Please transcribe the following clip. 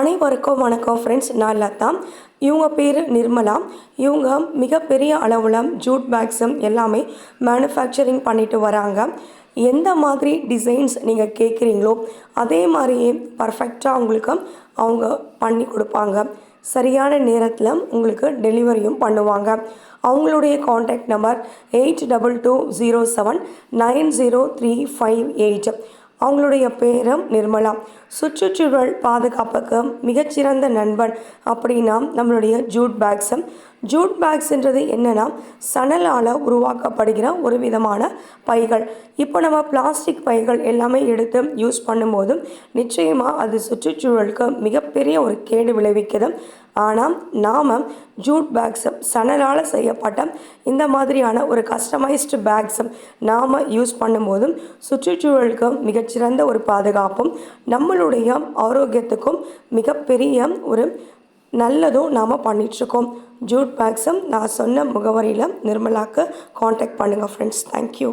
அனைவருக்கும் வணக்கம் ஃப்ரெண்ட்ஸ் நான் லதா. இவங்க பேர் நிர்மலா. இவங்க மிகப்பெரிய அளவில் ஜூட் பேக்ஸும் எல்லாமே மேனுஃபேக்சரிங் பண்ணிட்டு வராங்க. எந்த மாதிரி டிசைன்ஸ் நீங்கள் கேட்குறீங்களோ அதே மாதிரியே பர்ஃபெக்டாக உங்களுக்கு அவங்க பண்ணி கொடுப்பாங்க. சரியான நேரத்தில் உங்களுக்கு டெலிவரியும் பண்ணுவாங்க. அவங்களுடைய contact number eight double two zero seven nine zero three five eight அவங்களுடைய பேரும் நிர்மலா. சுற்றுச்சூழல் பாதுகாப்புக்கு மிகச்சிறந்த நண்பன் அப்படின்னா நம்மளுடைய ஜூட் பேக்ஸும். ஜூட் பேக்ஸ்ன்றது என்னென்னா சணலால் உருவாக்கப்படுகிற ஒரு விதமான பைகள். இப்போ நம்ம பிளாஸ்டிக் பைகள் எல்லாமே எடுத்து யூஸ் பண்ணும்போதும் நிச்சயமாக அது சுற்றுச்சூழலுக்கு மிகப்பெரிய ஒரு கேடு விளைவிக்குது ஆனால் நாம் ஜூட் பேக்ஸ் சணலால் செய்யப்பட்ட இந்த மாதிரியான ஒரு கஸ்டமைஸ்டு பேக்ஸ் நாம் யூஸ் பண்ணும்போதும் சுற்றுச்சூழலுக்கு மிகச்சிறந்த ஒரு பாதுகாப்பும் நம்மளுடைய ஆரோக்கியத்துக்கும் மிகப்பெரிய ஒரு நல்லதும் நாம் பண்ணிகிட்ருக்கோம் ஜூட் பேக்ஸும் நான் சொன்ன முகவரியில் நிர்மலாக்கு காண்டாக்ட் பண்ணுங்கள் ஃப்ரெண்ட்ஸ் தேங்க்யூ